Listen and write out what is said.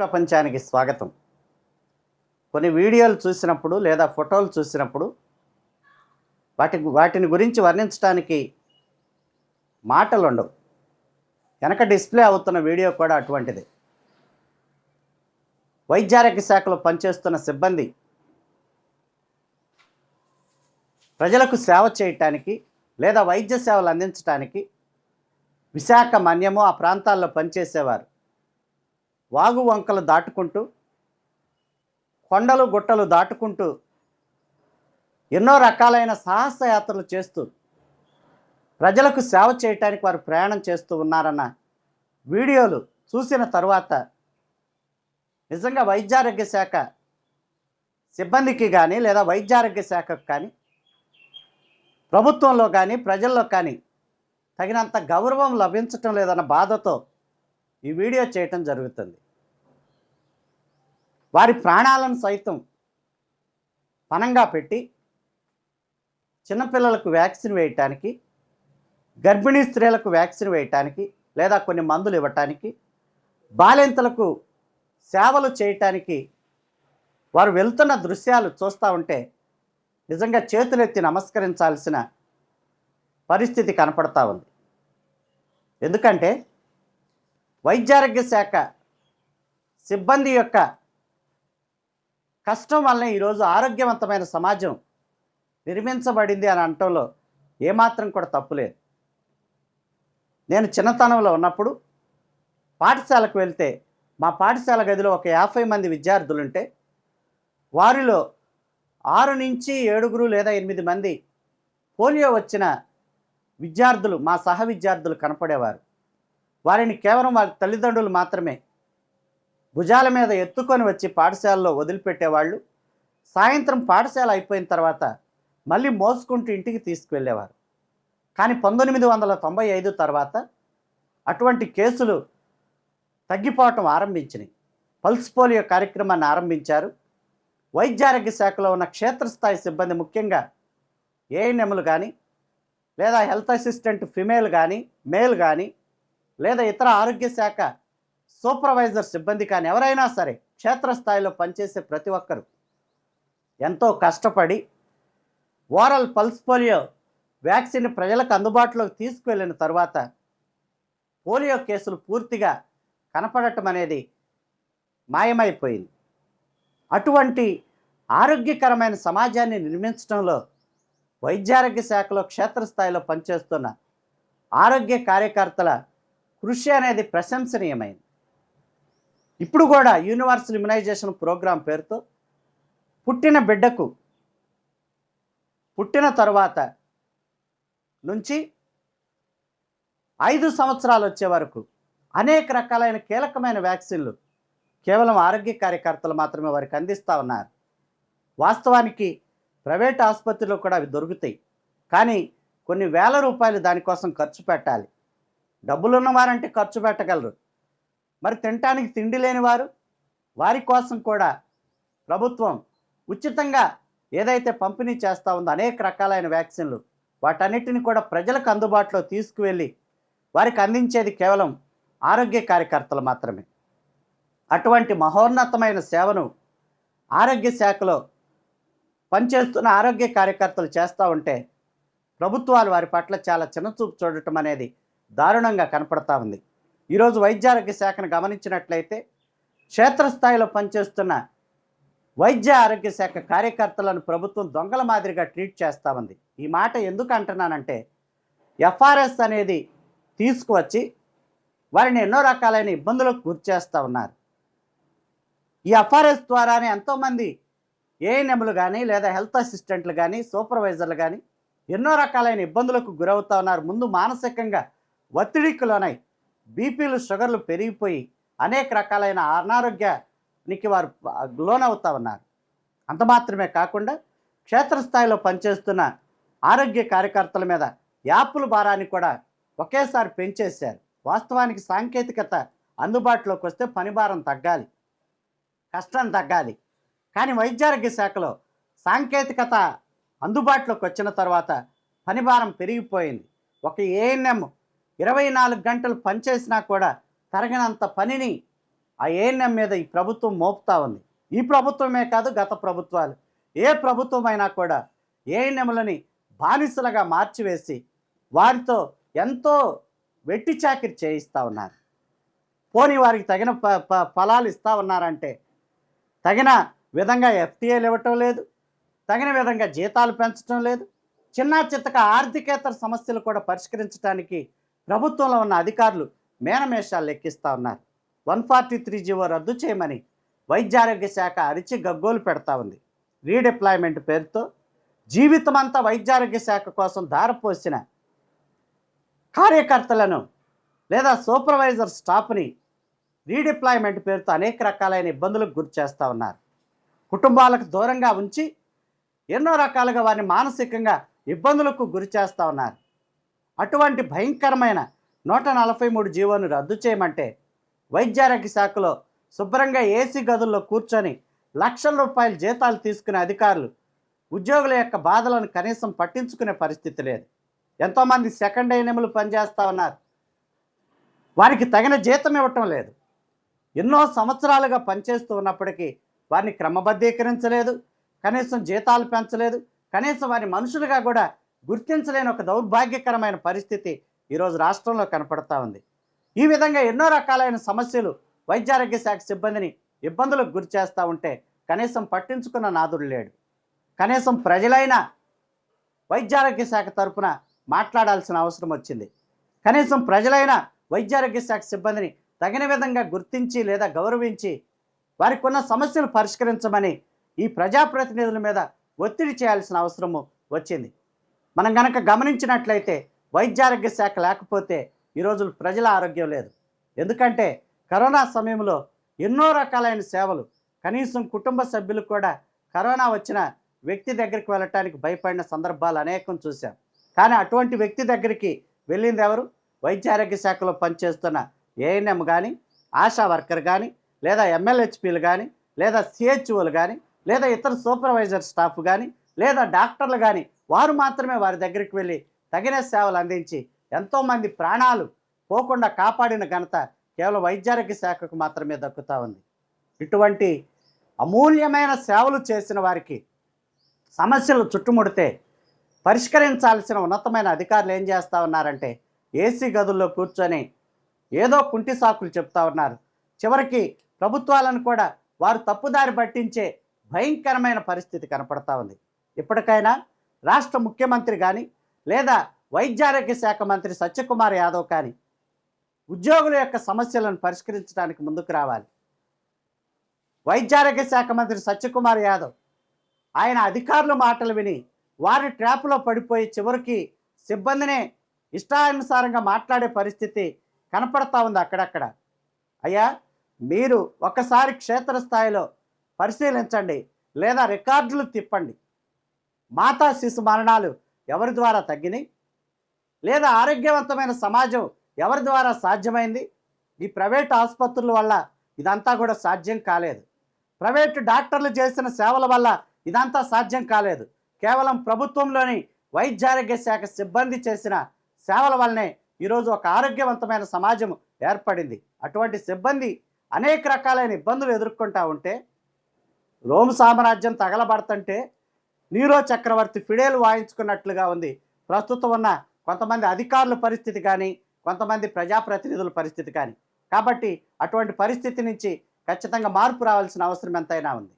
ప్రపంచానికి స్వాగతం. కొన్ని వీడియోలు చూసినప్పుడు లేదా ఫోటోలు చూసినప్పుడు వాటి వాటిని గురించి వర్ణించడానికి మాటలు ఉండవు. వెనక డిస్ప్లే అవుతున్న వీడియో కూడా అటువంటిది. వైద్యారోగ్య శాఖలో పనిచేస్తున్న సిబ్బంది ప్రజలకు సేవ చేయటానికి లేదా వైద్య సేవలు అందించడానికి విశాఖ మన్యము ఆ ప్రాంతాల్లో పనిచేసేవారు. వాగు వంకలు దాటుకుంటూ కొండలు గుట్టలు దాటుకుంటూ ఎన్నో రకాలైన సాహస యాత్రలు చేస్తూ ప్రజలకు సేవ చేయటానికి వారు ప్రయాణం చేస్తూ ఉన్నారన్న వీడియోలు చూసిన తర్వాత నిజంగా వైద్యారోగ్య శాఖ సిబ్బందికి కానీ లేదా వైద్యారోగ్య శాఖకు కానీ ప్రభుత్వంలో కానీ ప్రజల్లో కానీ తగినంత గౌరవం లభించటం లేదన్న బాధతో ఈ వీడియో చేయటం జరుగుతుంది. వారి ప్రాణాలను సైతం పనంగా పెట్టి చిన్నపిల్లలకు వ్యాక్సిన్ వేయటానికి గర్భిణీ స్త్రీలకు వ్యాక్సిన్ వేయటానికి లేదా కొన్ని మందులు ఇవ్వటానికి బాలింతలకు సేవలు చేయటానికి వారు వెళ్తున్న దృశ్యాలు చూస్తూ ఉంటే నిజంగా చేతులెత్తి నమస్కరించాల్సిన పరిస్థితి కనపడతా ఉంది. ఎందుకంటే వైద్యారోగ్య శాఖ సిబ్బంది యొక్క కష్టం వల్లనే ఈరోజు ఆరోగ్యవంతమైన సమాజం నిర్మించబడింది అని అనటంలో ఏమాత్రం కూడా తప్పులేదు నేను చిన్నతనంలో ఉన్నప్పుడు పాఠశాలకు వెళ్తే మా పాఠశాల గదిలో ఒక యాభై మంది విద్యార్థులుంటే వారిలో ఆరు నుంచి ఏడుగురు లేదా ఎనిమిది మంది పోలియో వచ్చిన విద్యార్థులు మా సహ విద్యార్థులు కనపడేవారు. వారిని కేవలం వారి తల్లిదండ్రులు మాత్రమే భుజాల మీద ఎత్తుకొని వచ్చి పాఠశాలలో వదిలిపెట్టేవాళ్ళు. సాయంత్రం పాఠశాల అయిపోయిన తర్వాత మళ్ళీ మోసుకుంటూ ఇంటికి తీసుకువెళ్ళేవారు. కానీ పంతొమ్మిది వందల తొంభై ఐదు తర్వాత అటువంటి కేసులు తగ్గిపోవటం ఆరంభించినాయి. పల్స్ పోలియో కార్యక్రమాన్ని ఆరంభించారు. వైద్యారోగ్య శాఖలో ఉన్న క్షేత్రస్థాయి సిబ్బంది ముఖ్యంగా ఏఎన్ఎంలు కానీ లేదా హెల్త్ అసిస్టెంట్ ఫిమేల్ కానీ మేల్ కానీ లేదా ఇతర ఆరోగ్య శాఖ సూపర్వైజర్ సిబ్బంది కానీ ఎవరైనా సరే క్షేత్రస్థాయిలో పనిచేసే ప్రతి ఒక్కరు ఎంతో కష్టపడి ఓరల్ పల్స్ పోలియో వ్యాక్సిన్ ప్రజలకు అందుబాటులోకి తీసుకువెళ్ళిన తర్వాత పోలియో కేసులు పూర్తిగా కనపడటం అనేది మాయమైపోయింది. అటువంటి ఆరోగ్యకరమైన సమాజాన్ని నిర్మించడంలో వైద్యారోగ్య శాఖలో క్షేత్రస్థాయిలో పనిచేస్తున్న ఆరోగ్య కార్యకర్తల కృషి అనేది ప్రశంసనీయమైంది. ఇప్పుడు కూడా యూనివర్సల్ ఇమ్యునైజేషన్ ప్రోగ్రాం పేరుతో పుట్టిన బిడ్డకు పుట్టిన తరువాత నుంచి ఐదు సంవత్సరాలు వచ్చే వరకు అనేక రకాలైన కీలకమైన వ్యాక్సిన్లు కేవలం ఆరోగ్య కార్యకర్తలు మాత్రమే వారికి అందిస్తూ ఉన్నారు. వాస్తవానికి ప్రైవేట్ ఆసుపత్రిలో కూడా అవి దొరుకుతాయి. కానీ కొన్ని వేల రూపాయలు దానికోసం ఖర్చు పెట్టాలి. డబ్బులు ఉన్నవారంటే ఖర్చు పెట్టగలరు. మరి తినటానికి తిండి లేని వారు వారి కోసం కూడా ప్రభుత్వం ఉచితంగా ఏదైతే పంపిణీ చేస్తూ ఉందో అనేక రకాలైన వ్యాక్సిన్లు వాటన్నిటిని కూడా ప్రజలకు అందుబాటులో తీసుకువెళ్ళి వారికి అందించేది కేవలం ఆరోగ్య కార్యకర్తలు మాత్రమే. అటువంటి మహోన్నతమైన సేవను ఆరోగ్య శాఖలో పనిచేస్తున్న ఆరోగ్య కార్యకర్తలు చేస్తూ ఉంటే ప్రభుత్వాలు వారి పట్ల చాలా చిన్నచూపు చూడటం అనేది దారుణంగా కనపడతా ఉంది. ఈరోజు వైద్యారోగ్య శాఖను గమనించినట్లయితే క్షేత్రస్థాయిలో పనిచేస్తున్న వైద్య ఆరోగ్య శాఖ కార్యకర్తలను ప్రభుత్వం దొంగల మాదిరిగా ట్రీట్ చేస్తూ ఉంది. ఈ మాట ఎందుకు అంటున్నానంటే ఎఫ్ఆర్ఎస్ అనేది తీసుకువచ్చి వారిని ఎన్నో రకాలైన ఇబ్బందులకు గురి చేస్తూ ఉన్నారు. ఈ ఎఫ్ఆర్ఎస్ ద్వారానే ఎంతోమంది ఏఎన్ఎంలు కానీ లేదా హెల్త్ అసిస్టెంట్లు కానీ సూపర్వైజర్లు కానీ ఎన్నో రకాలైన ఇబ్బందులకు గురవుతూ ఉన్నారు. ముందు మానసికంగా ఒత్తిడికి లోనై బీపీలు షుగర్లు పెరిగిపోయి అనేక రకాలైన అనారోగ్యానికి వారు లోనవుతా ఉన్నారు. అంత మాత్రమే కాకుండా క్షేత్రస్థాయిలో పనిచేస్తున్న ఆరోగ్య కార్యకర్తల మీద యాప్ల భారాన్ని కూడా ఒకేసారి పెంచేశారు. వాస్తవానికి సాంకేతికత అందుబాటులోకి వస్తే పని భారం తగ్గాలి కష్టం తగ్గాలి. కానీ వైద్యారోగ్య శాఖలో సాంకేతికత అందుబాటులోకి వచ్చిన తర్వాత పనిభారం పెరిగిపోయింది. ఒక ఏఎన్ఎం ఇరవై నాలుగు గంటలు పనిచేసినా కూడా తరగనంత పనిని ఆ ఏఎన్ఎం మీద ఈ ప్రభుత్వం మోపుతా ఉంది. ఈ ప్రభుత్వమే కాదు గత ప్రభుత్వాలు. ఏ ప్రభుత్వం అయినా కూడా ఏఎన్ఎంలని బానిసలుగా మార్చివేసి వారితో ఎంతో వెట్టి చాకిరి చేయిస్తూ ఉన్నారు. పోనీ వారికి తగిన ప ప- ఫలాలు ఇస్తూ ఉన్నారంటే తగిన విధంగా ఎఫ్టీఏలు ఇవ్వటం లేదు తగిన విధంగా జీతాలు పెంచడం లేదు చిన్న చిత్తక ఆర్థికేతర సమస్యలు కూడా పరిష్కరించడానికి ప్రభుత్వంలో ఉన్న అధికారులు మేనమేషాలు లెక్కిస్తూ ఉన్నారు. వన్ ఫార్టీ త్రీ జీవో రద్దు చేయమని వైద్యారోగ్య శాఖ అరిచి గగ్గోలు పెడతా ఉంది. రీడిప్లాయ్మెంట్ పేరుతో జీవితమంతా వైద్యారోగ్య శాఖ కోసం దారపోసిన కార్యకర్తలను లేదా సూపర్వైజర్ స్టాఫ్ని రీడిప్లాయ్మెంట్ పేరుతో అనేక రకాలైన ఇబ్బందులకు గురి చేస్తూ ఉన్నారు. కుటుంబాలకు దూరంగా ఉంచి ఎన్నో రకాలుగా వారిని మానసికంగా ఇబ్బందులకు గురి చేస్తూ ఉన్నారు. అటువంటి భయంకరమైన నూట నలభై మూడు జీవోను రద్దు చేయమంటే వైద్యారోగ్య శాఖలో శుభ్రంగా ఏసీ గదుల్లో కూర్చొని లక్షల రూపాయల జీతాలు తీసుకునే అధికారులు ఉద్యోగుల యొక్క బాధలను కనీసం పట్టించుకునే పరిస్థితి లేదు. ఎంతోమంది సెకండ్ ఎనిములు పనిచేస్తూ ఉన్నారు. వారికి తగిన జీతం ఇవ్వటం లేదు. ఎన్నో సంవత్సరాలుగా పనిచేస్తూ ఉన్నప్పటికీ వారిని క్రమబద్ధీకరించలేదు. కనీసం జీతాలు పెంచలేదు. కనీసం వారి మనుషులుగా కూడా గుర్తించలేని ఒక దౌర్భాగ్యకరమైన పరిస్థితి ఈరోజు రాష్ట్రంలో కనపడతా ఉంది. ఈ విధంగా ఎన్నో రకాలైన సమస్యలు వైద్యారోగ్య శాఖ సిబ్బందిని ఇబ్బందులకు గురి చేస్తూ ఉంటే కనీసం పట్టించుకున్న నాదుడు లేడు. కనీసం ప్రజలైన వైద్యారోగ్య శాఖ తరపున మాట్లాడాల్సిన అవసరం వచ్చింది. కనీసం ప్రజలైన వైద్యారోగ్య శాఖ సిబ్బందిని తగిన విధంగా గుర్తించి లేదా గౌరవించి వారికి ఉన్న సమస్యలు పరిష్కరించమని ఈ ప్రజాప్రతినిధుల మీద ఒత్తిడి చేయాల్సిన అవసరము వచ్చింది. మనం కనుక గమనించినట్లయితే వైద్యారోగ్య శాఖ లేకపోతే ఈ ప్రజల ఆరోగ్యం లేదు. ఎందుకంటే కరోనా సమయంలో ఎన్నో రకాలైన సేవలు కనీసం కుటుంబ సభ్యులు కూడా కరోనా వచ్చిన వ్యక్తి దగ్గరికి వెళ్ళటానికి భయపడిన సందర్భాలు అనేకం చూశాం. కానీ అటువంటి వ్యక్తి దగ్గరికి వెళ్ళింది ఎవరు? వైద్యారోగ్య శాఖలో పనిచేస్తున్న ఏఎన్ఎం కానీ ఆశా వర్కర్ కానీ లేదా ఎమ్మెల్హెచ్పీలు కానీ లేదా సిహెచ్ఓలు కానీ లేదా ఇతర సూపర్వైజర్ స్టాఫ్ కానీ లేదా డాక్టర్లు కానీ వారు మాత్రమే వారి దగ్గరికి వెళ్ళి తగిన సేవలు అందించి ఎంతోమంది ప్రాణాలు పోకుండా కాపాడిన ఘనత కేవలం వైద్యారోగ్య శాఖకు మాత్రమే దక్కుతూ ఉంది. ఇటువంటి అమూల్యమైన సేవలు చేసిన వారికి సమస్యలు చుట్టుముడితే పరిష్కరించాల్సిన ఉన్నతమైన అధికారులు ఏం చేస్తూ ఉన్నారంటే ఏసీ గదుల్లో కూర్చొని ఏదో కుంటి సాకులు చెప్తా ఉన్నారు. చివరికి ప్రభుత్వాలను కూడా వారు తప్పుదారి పట్టించే భయంకరమైన పరిస్థితి కనపడతా ఉంది. ఇప్పటికైనా రాష్ట్ర ముఖ్యమంత్రి కానీ లేదా వైద్యారోగ్య శాఖ మంత్రి సత్యకుమార్ యాదవ్ కానీ ఉద్యోగుల యొక్క సమస్యలను పరిష్కరించడానికి ముందుకు రావాలి. వైద్యారోగ్య శాఖ మంత్రి సత్యకుమార్ యాదవ్ ఆయన అధికారుల మాటలు విని వారి ట్రాప్లో పడిపోయి చివరికి సిబ్బందినే ఇష్టానుసారంగా మాట్లాడే పరిస్థితి కనపడతా ఉంది అక్కడక్కడ. అయ్యా మీరు ఒకసారి క్షేత్రస్థాయిలో పరిశీలించండి లేదా రికార్డులు తిప్పండి. మాతా శిశు మరణాలు ఎవరి ద్వారా తగ్గినాయి? లేదా ఆరోగ్యవంతమైన సమాజం ఎవరి ద్వారా సాధ్యమైంది? ఈ ప్రైవేట్ ఆసుపత్రుల వల్ల ఇదంతా కూడా సాధ్యం కాలేదు. ప్రైవేట్ డాక్టర్లు చేసిన సేవల వల్ల ఇదంతా సాధ్యం కాలేదు. కేవలం ప్రభుత్వంలోని వైద్యారోగ్య శాఖ సిబ్బంది చేసిన సేవల వల్లనే ఈరోజు ఒక ఆరోగ్యవంతమైన సమాజం ఏర్పడింది. అటువంటి సిబ్బంది అనేక రకాలైన ఇబ్బందులు ఎదుర్కొంటా ఉంటే రోమ్ సామ్రాజ్యం తగలబడుతుంటే నీరో చక్రవర్తి ఫిడేలు వాయించుకున్నట్లుగా ఉంది. ప్రస్తుతం ఉన్న కొంతమంది అధికారుల పరిస్థితి కానీ కొంతమంది ప్రజాప్రతినిధుల పరిస్థితి కానీ. కాబట్టి అటువంటి పరిస్థితి నుంచి ఖచ్చితంగా మార్పు రావాల్సిన అవసరం ఎంతైనా ఉంది.